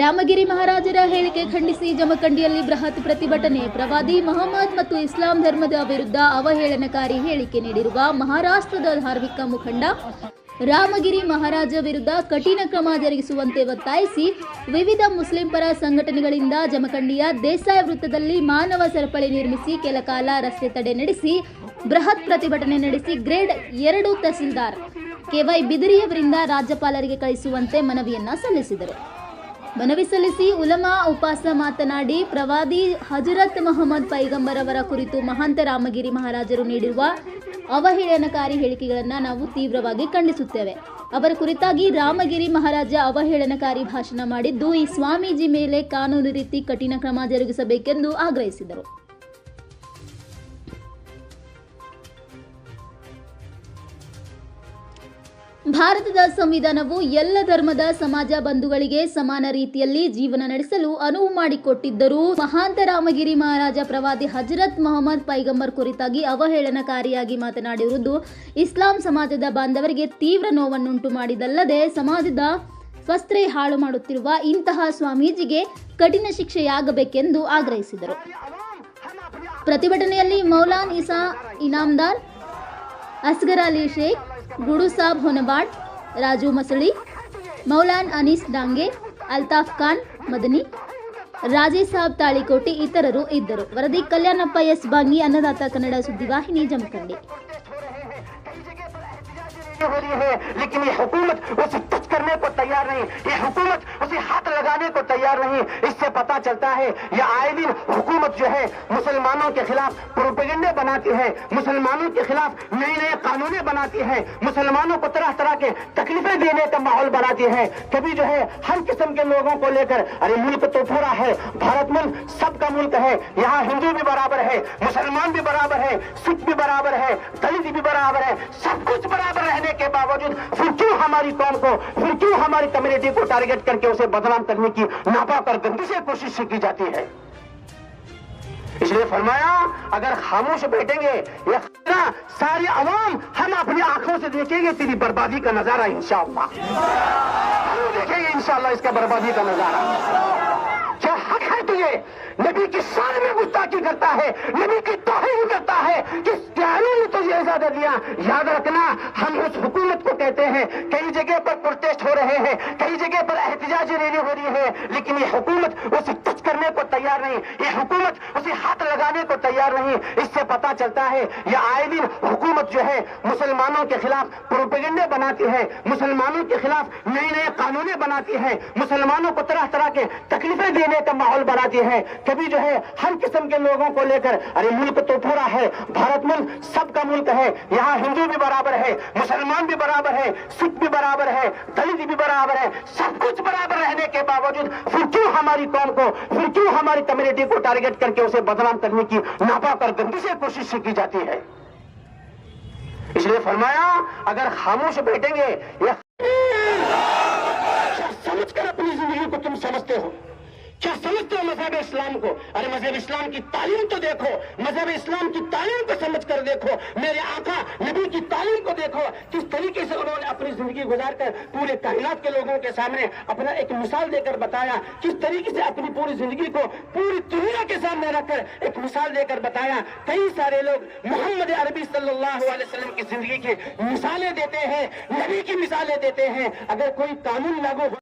ರಾಮಗಿರಿ ಮಹಾರಾಜರ ಹೇಳಿಕೆ ಖಂಡಿಸಿ ಜಮಖಂಡಿಯಲ್ಲಿ ಬೃಹತ್ ಪ್ರತಿಭಟನೆ. ಪ್ರವಾದಿ ಮಹಮ್ಮದ್ ಮತ್ತು ಇಸ್ಲಾಂ ಧರ್ಮದ ವಿರುದ್ಧ ಅವಹೇಳನಕಾರಿ ಹೇಳಿಕೆ ನೀಡಿರುವ ಮಹಾರಾಷ್ಟ್ರದ ಧಾರ್ಮಿಕ ಮುಖಂಡ ರಾಮಗಿರಿ ಮಹಾರಾಜ ವಿರುದ್ಧ ಕಠಿಣ ಕ್ರಮ ಜರುಗಿಸುವಂತೆ ಒತ್ತಾಯಿಸಿ ವಿವಿಧ ಮುಸ್ಲಿಂ ಪರ ಸಂಘಟನೆಗಳಿಂದ ಜಮಖಂಡಿಯ ದೇಸಾಯ ವೃತ್ತದಲ್ಲಿ ಮಾನವ ಸರಪಳಿ ನಿರ್ಮಿಸಿ ಕೆಲ ಕಾಲ ರಸ್ತೆ ತಡೆ ನಡೆಸಿ ಬೃಹತ್ ಪ್ರತಿಭಟನೆ ನಡೆಸಿ ಗ್ರೇಡ್ ಎರಡು ತಹಸೀಲ್ದಾರ್ ಕೆವೈ ಬಿದಿರಿಯವರಿಂದ ರಾಜ್ಯಪಾಲರಿಗೆ ಕಳಿಸುವಂತೆ ಮನವಿಯನ್ನ ಸಲ್ಲಿಸಿದರು. ಮನವಿ ಸಲ್ಲಿಸಿ ಉಲಮಾ ಉಪಾಸ ಮಾತನಾಡಿ, ಪ್ರವಾದಿ ಹಜರತ್ ಮೊಹಮ್ಮದ್ ಪೈಗಂಬರ್ ಅವರ ಕುರಿತು ಮಹಾಂತ ರಾಮಗಿರಿ ಮಹಾರಾಜರು ನೀಡಿರುವ ಅವಹೇಳನಕಾರಿ ಹೇಳಿಕೆಗಳನ್ನು ನಾವು ತೀವ್ರವಾಗಿ ಖಂಡಿಸುತ್ತೇವೆ. ಅವರ ಕುರಿತಾಗಿ ರಾಮಗಿರಿ ಮಹಾರಾಜ ಅವಹೇಳನಕಾರಿ ಭಾಷಣ ಮಾಡಿದ್ದು, ಈ ಸ್ವಾಮೀಜಿ ಮೇಲೆ ಕಾನೂನು ರೀತಿ ಕಠಿಣ ಕ್ರಮ ಜರುಗಿಸಬೇಕೆಂದು ಆಗ್ರಹಿಸಿದರು. ಭಾರತದ ಸಂವಿಧಾನವು ಎಲ್ಲ ಧರ್ಮದ ಸಮಾಜ ಬಂಧುಗಳಿಗೆ ಸಮಾನ ರೀತಿಯಲ್ಲಿ ಜೀವನ ನಡೆಸಲು ಅನುವು ಮಾಡಿಕೊಟ್ಟಿದ್ದರೂ ಮಹಾಂತ ರಾಮಗಿರಿ ಮಹಾರಾಜ ಪ್ರವಾದಿ ಹಜರತ್ ಮೊಹಮ್ಮದ್ ಪೈಗಂಬರ್ ಕುರಿತಾಗಿ ಅವಹೇಳನಕಾರಿಯಾಗಿ ಮಾತನಾಡಿರುವುದು ಇಸ್ಲಾಂ ಸಮಾಜದ ಬಾಂಧವರಿಗೆ ತೀವ್ರ ನೋವನ್ನುಂಟು ಮಾಡಿದಲ್ಲದೆ ಸಮಾಜದ ಸ್ವಸ್ತ್ರೆ ಹಾಳು ಮಾಡುತ್ತಿರುವ ಇಂತಹ ಸ್ವಾಮೀಜಿಗೆ ಕಠಿಣ ಶಿಕ್ಷೆಯಾಗಬೇಕೆಂದು ಆಗ್ರಹಿಸಿದರು. ಪ್ರತಿಭಟನೆಯಲ್ಲಿ ಮೌಲಾನ್ ಇಸಾ, ಇನಾಮ್ದಾರ್, ಅಸ್ಗರ್ ಅಲಿ ಶೇಖ್ ಗುಡು ಸಾಬ್ ಹೊನಬಾಡ್, ರಾಜು ಮಸಳಿ, ಮೌಲಾನ್ ಅನೀಸ್ ಡಾಂಗೆ ಅಲ್ತಾಫ್ ಖಾನ್, ಮದನಿ, ರಾಜೇ ಸಾಬ್ ತಾಳಿಕೋಟಿ ಇತರರು ಇದ್ದರು. ವರದಿ ಕಲ್ಯಾಣಪ್ಪ ಎಸ್ ಬಾಂಗಿ, ಅನ್ನದಾತ ಕನ್ನಡ ಸುದ್ದಿವಾಹಿನಿ, ಜಮಖಂಡಿ. کرنے کو تیار نہیں، یہ حکومت اسے ہاتھ لگانے کو تیار نہیں۔ اس سے پتا چلتا ہے، یہ آئے دن حکومت جو ہے، مسلمانوں کے خلاف پروپیگنڈے بناتی ہے، مسلمانوں کے خلاف نئے نئے قانونے بناتی ہے، مسلمانوں کو طرح طرح کے تکلیفیں دینے کا ماحول بناتی ہے۔ کبھی جو ہے، ہر قسم کے لوگوں کو لے کر، ارے ملک تو پورا ہے، بھارت ملک سب کا ملک ہے، یہاں ہندو بھی برابر ہے، مسلمان بھی برابر ہے، سکھ بھی برابر ہے، دلت بھی برابر ہے سب باوجود پھر کیوں ہماری قوم کو، پھر کیوں ہماری کمیونٹی کو ٹارگیٹ کر کے اسے بدنام کرنے کی ناپا پر گندی سے کوشش کی جاتی ہے؟ اس لیے فرمایا، اگر خاموش بیٹھیں گے، یہ خطرہ ساری عوام ہم اپنی آنکھوں سے دیکھیں گے، تیری بربادی کا نظارہ انشاءاللہ۔ ہم دیکھیں گے انشاءاللہ اس کا بربادی کا نظارہ۔ کیا حق ہے لیے نبی کی شان میں گستاخی کرتا ہے۔ نبی کی توہین کرتا ہے۔ جس پیارے نے تجھے اجازت دیا؟ یاد رکھنا، ہم اس حکومت کو کہتے ہیں۔ کئی جگہ پر پروٹیسٹ ہو رہے ہیں، کئی جگہ پر احتجاج ریلی ہو رہی ہے، لیکن یہ حکومت اس کچھ کرنے کو تیار نہیں، یہ حکومت اسے ہاتھ لگانے کو تیار نہیں۔ اس سے پتا چلتا ہے، یہ آئلی حکومت جو ہے، مسلمانوں کے خلاف پروپیگنڈے بناتی ہے۔ مسلمانوں کے خلاف نئے نئے قانونیں بناتی ہے۔ مسلمانوں کو طرح طرح کے تکلیفیں دینے کا ماحول بناتی ہے۔ کبھی جو ہے، ہر قسم کے لوگوں کو لے کر، ارے ملک تو پورا ہے، بھارت ملک سب کا ملک ہے۔ یہاں ہندو بھی برابر ہے، مسلمان بھی برابر ہے، سکھ بھی برابر ہے، دلت بھی برابر ہے، سب کچھ برابر رہنے کے باوجود پھر کیوں ہماری قوم کو پھر کیوں ہماری کمیونٹی کو ٹارگٹ کر کے اسے بدنام کرنے کی ناپا پر گندی سے کوشش کی جاتی ہے؟ اس لیے فرمایا، اگر خاموش بیٹھیں گے یا کیا سمجھتے ہو مذہب اسلام کو۔ ارے مذہب اسلام کی تعلیم تو دیکھو۔ مذہب اسلام کی تعلیم کو سمجھ کر دیکھو۔ میرے آقا نبی کی تعلیم کو دیکھو۔ کس طریقے سے انہوں نے اپنی زندگی گزار کر پورے کائنات کے لوگوں کے سامنے اپنا ایک مثال دے کر بتایا، کس طریقے سے اپنی پوری زندگی کو پوری دنیا کے سامنے رکھ کر ایک مثال دے کر بتایا۔ کئی سارے لوگ محمد عربی صلی اللہ علیہ وسلم کی زندگی کی مثالیں دیتے ہیں، نبی کی مثالیں دیتے ہیں۔ اگر کوئی قانون لاگو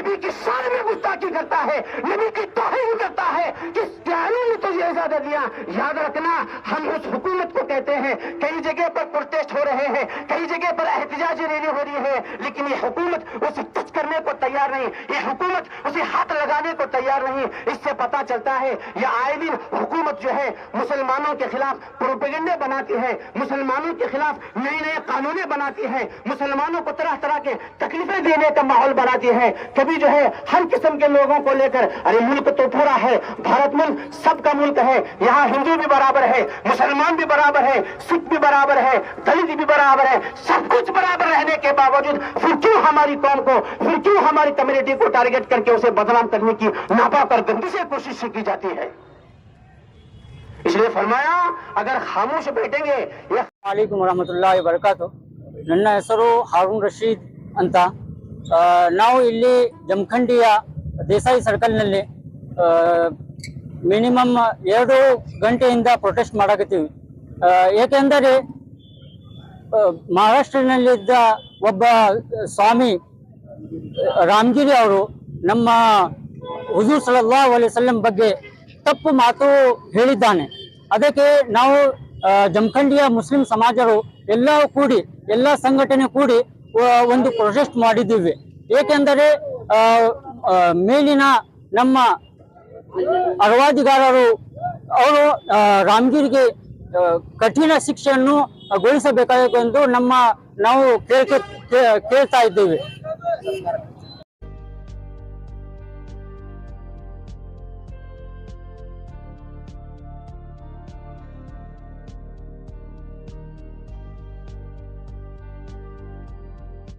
نبی کی شان میں گستاخی کرتا ہے، نبی کی توہین کرتا ہے۔ کس پیاروں نے تجھے اجازت دیا؟ یاد رکھنا، ہم اس حکومت کو کہتے ہیں، کئی جگہ پر پروٹیسٹ ہو رہے ہیں، کئی جگہ پر احتجاجی ریلی ہو رہی ہے لیکن یہ حکومت اسے ٹچ کرنے کو تیار نہیں، یہ حکومت اسے ہاتھ لگانے کو تیار نہیں۔ اس سے پتا چلتا ہے، یہ آئے دن حکومت جو ہے، مسلمانوں کے خلاف پروپیگنڈے بناتی ہے، مسلمانوں کے خلاف نئے نئے قانونیں بناتی ہے، مسلمانوں کو طرح طرح کے تکلیفیں دینے کا ماحول بناتی ہے۔ کبھی بھی جو ہے ہر قسم کے لوگوں کو لے کر، ارے ملک تو پورا ہے، بھارت ملک سب کا ملک ہے، یہاں ہندو بھی برابر ہے، مسلمان بھی برابر ہے، سکھ بھی برابر ہے، دلت بھی برابر ہے، سب کچھ برابر رہنے کے باوجود پھر کیوں ہماری قوم کو، پھر کیوں ہماری کمیونٹی کو ٹارگیٹ کر کے اسے بدنام کرنے کی ناپا کر گندی سے کوشش کی جاتی ہے؟ اس لیے فرمایا، اگر خاموش بیٹھیں گے، یہ علیکم ورحمۃ اللہ وبرکاتہ۔ ننہ ಹೆಸರು ಹಾರೂನ್ رشید انتا۔ ನಾವು ಇಲ್ಲಿ ಜಮಖಂಡಿಯ ದೇಸಾಯಿ ಸರ್ಕಲ್ನಲ್ಲಿ ಮಿನಿಮಮ್ ಎರಡು ಗಂಟೆಯಿಂದ ಪ್ರೊಟೆಸ್ಟ್ ಮಾಡಕತ್ತೀವಿ. ಏಕೆಂದರೆ ಮಹಾರಾಷ್ಟ್ರನಲ್ಲಿದ್ದ ಒಬ್ಬ ಸ್ವಾಮಿ, ರಾಮಗಿರಿ ಅವರು ನಮ್ಮ ಹುಜೂರ್ ಸಲಲ್ಲಾಹು ಅಲೈಹಿ ವಸಲ್ಲಂ ಬಗ್ಗೆ ತಪ್ಪು ಮಾತು ಹೇಳಿದ್ದಾನೆ. ಅದಕ್ಕೆ ನಾವು ಜಮಖಂಡಿಯ ಮುಸ್ಲಿಂ ಸಮಾಜರು ಎಲ್ಲ ಕೂಡಿ, ಎಲ್ಲ ಸಂಘಟನೆ ಕೂಡಿ ಒಂದು ಪ್ರೊಟೆಸ್ಟ್ ಮಾಡಿದ್ದೀವಿ. ಏಕೆಂದರೆ ಮೇಲಿನ ನಮ್ಮ ಅರವಾದಿಗಾರರು, ಅವರು ರಾಮಗಿರಿಗೆ ಕಠಿಣ ಶಿಕ್ಷೆಯನ್ನು ಗೊಳಿಸಬೇಕಾಗಿತ್ತು ಎಂದು ನಮ್ಮ ನಾವು ಕೇಳ್ತಾ ಇದ್ದೇವೆ.